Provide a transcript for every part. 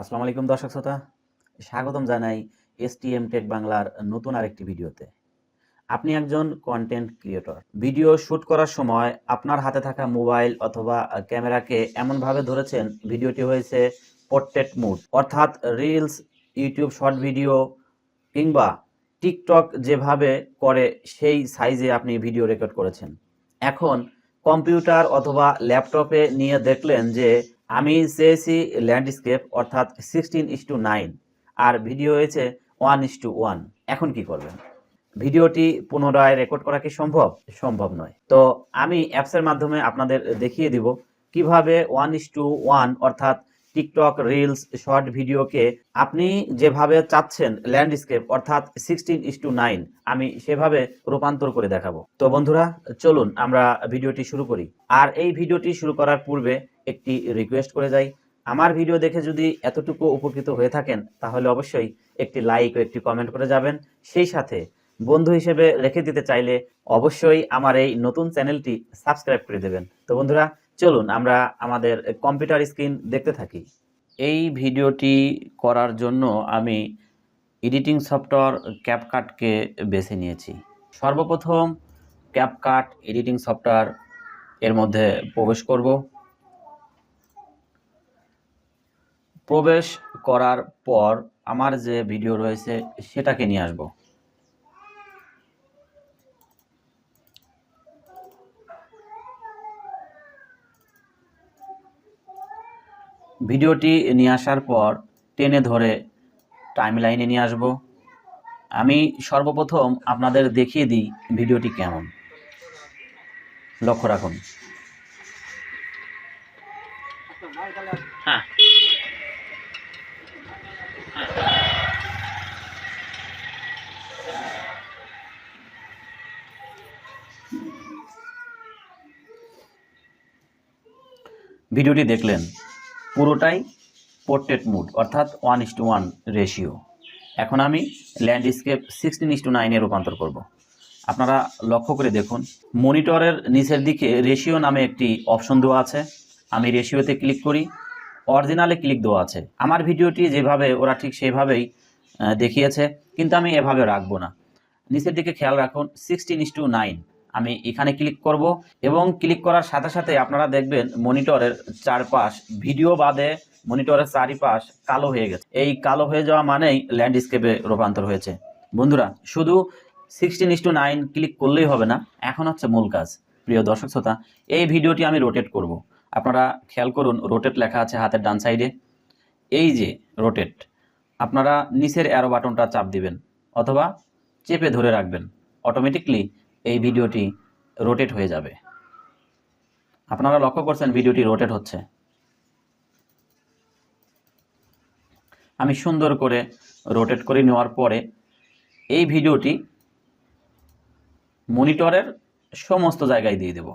আসসালামু আলাইকুম দর্শক শ্রোতা। স্বাগতম জানাই এসটিএম টেক বাংলার নতুন আরেকটি ভিডিওতে। আপনি একজন কন্টেন্ট ক্রিয়েটর ভিডিও শুট করার সময় আপনার হাতে থাকা মোবাইল অথবা ক্যামেরাকে এমনভাবে ধরেছেন, ভিডিওটি হয়েছে পোর্ট্রেট মুড অর্থাৎ রিলস ইউটিউব শর্ট ভিডিও কিংবা টিকটক যেভাবে করে সেই সাইজে আপনি ভিডিও রেকর্ড করেছেন। এখন কম্পিউটার অথবা ল্যাপটপে নিয়ে দেখলেন যে আমি চেয়েছি ল্যান্ডস্কেপ অর্থাৎ সিক্সটিন ইস টু নাইন আর ভিডিও হয়েছে ওয়ান ইস টু ওয়ান এখন কি করবেন? ভিডিওটি পুনরায় রেকর্ড করা কি সম্ভব? সম্ভব নয়। তো আমি অ্যাপসের মাধ্যমে আপনাদের দেখিয়ে দিব কীভাবে ওয়ান ইস টু ওয়ান অর্থাৎ টিকটক রিলস শর্ট ভিডিওকে আপনি যেভাবে চাচ্ছেন ল্যান্ডস্কেপ অর্থাৎ সিক্সটিন ইস টু নাইন আমি সেভাবে রূপান্তর করে দেখাবো। তো বন্ধুরা, চলুন আমরা ভিডিওটি শুরু করি। আর এই ভিডিওটি শুরু করার পূর্বে একটি রিকোয়েস্ট করে যাই। আমার ভিডিও দেখে যদি এতটুকু উপকৃত হয়ে থাকেন, তাহলে অবশ্যই একটি লাইক ও একটি কমেন্ট করে যাবেন। সেই সাথে বন্ধু হিসেবে রেখে দিতে চাইলে অবশ্যই আমার এই নতুন চ্যানেলটি সাবস্ক্রাইব করে দেবেন। তো বন্ধুরা চলুন, আমরা আমাদের কম্পিউটার স্ক্রিন দেখতে থাকি। এই ভিডিওটি করার জন্য আমি এডিটিং সফটওয়্যার ক্যাপকাটকে বেছে নিয়েছি। সর্বপ্রথম ক্যাপকাট এডিটিং সফটওয়্যার এর মধ্যে প্রবেশ করব। প্রবেশ করার পর আমার যে ভিডিও রয়েছে সেটাকে নিয়ে আসব। ভিডিওটি নিয়ে আসার পর টেনে ধরে টাইম লাইনে নিয়ে আসব। আমি সর্বপ্রথম আপনাদের দেখিয়ে দিই ভিডিওটি কেমন। লক্ষ্য রাখুন। হ্যাঁ। ভিডিওটি দেখলেন। পুরোটাই পোর্ট্রেট মুড অর্থাৎ one is to one ratio এখন আমি ল্যান্ডস্কেপ সিক্সটিন ইস টু নাইনে রূপান্তর করব। আপনারা লক্ষ্য করে দেখুন, মনিটরের নিচের দিকে রেশিও নামে একটি অপশন দেওয়া আছে। আমি রেশিওতে ক্লিক করি অরিজিনালে ক্লিক দেওয়া আছে। আমার ভিডিওটি যেভাবে ওরা ঠিক সেভাবেই দেখিয়েছে, কিন্তু আমি এভাবে রাখব না। নিচের দিকে খেয়াল রাখুন সিক্সটিন ইস টু নাইন আমি এখানে ক্লিক করব এবং ক্লিক করার সাথে সাথে আপনারা দেখবেন মনিটরের চারপাশ ভিডিও বাদে মনিটরের চারিপাশ কালো হয়ে গেছে। এই কালো হয়ে যাওয়া মানেই ল্যান্ডস্কেপে রূপান্তর হয়েছে। বন্ধুরা, শুধু sixteen is to nine click করলেই হবে না, এখন হচ্ছে মূল কাজ। প্রিয় দর্শক শ্রোতা, এই ভিডিওটি আমি রোটেট করব। আপনারা খেয়াল করুন রোটেট লেখা আছে হাতের ডান সাইডে এই যে রোটেট আপনারা নিচের অ্যারো বাটনটা চাপ দিবেন অথবা চেপে ধরে রাখবেন। অটোমেটিকলি এই ভিডিওটি রোটেট হয়ে যাবে। আপনারা লক্ষ্য করছেন ভিডিওটি রোটেট হচ্ছে। আমি সুন্দর করে রোটেট করে নেওয়ার পরে এই ভিডিওটি মনিটরের সমস্ত জায়গায় দিয়ে দেব।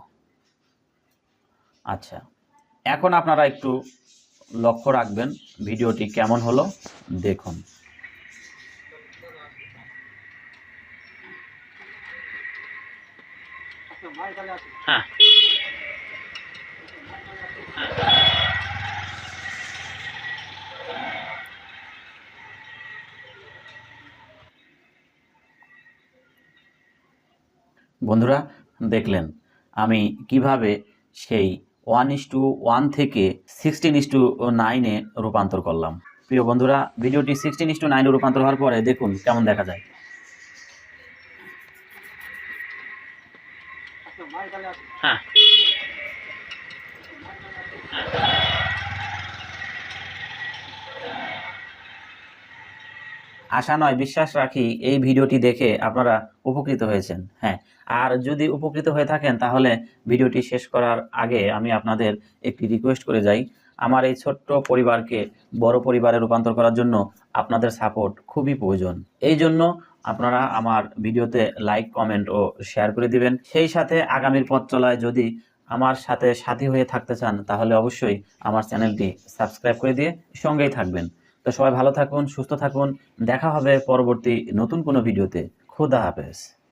আচ্ছা এখন আপনারা একটু লক্ষ্য রাখবেন ভিডিওটি কেমন হলো। দেখুন। হ্যাঁ। বন্ধুরা, দেখলেন, আমি কীভাবে সেই ওয়ান ইস টু ওয়ান থেকে সিক্সটিন ইস টু নাইনে রূপান্তর করলাম। প্রিয় বন্ধুরা, ভিডিওটি সিক্সটিন ইস টু নাইনে রূপান্তর হওয়ার পরে দেখুন কেমন দেখা যায়। হ্যাঁ। আশা নয়, বিশ্বাস রাখি, এই ভিডিওটি দেখে আপনারা উপকৃত হয়েছেন। হ্যাঁ আর যদি উপকৃত হয়ে থাকেন, তাহলে ভিডিওটি শেষ করার আগে আমি আপনাদের একটি রিকোয়েস্ট করে যাই। আমার এই ছোট্ট পরিবারকে বড় পরিবারে রূপান্তর করার জন্য আপনাদের সাপোর্ট খুবই প্রয়োজন। এই জন্য আপনারা আমার ভিডিওতে লাইক কমেন্ট ও শেয়ার করে দিবেন। সেই সাথে আগামীর পথ চলায় যদি আমার সাথে সাথী হয়ে থাকতে চান, তাহলে অবশ্যই আমার চ্যানেলটি সাবস্ক্রাইব করে দিয়ে সঙ্গেই থাকবেন। তো সবাই ভালো থাকুন, সুস্থ থাকুন। দেখা হবে পরবর্তী নতুন কোনো ভিডিওতে। খোদা হাফেজ।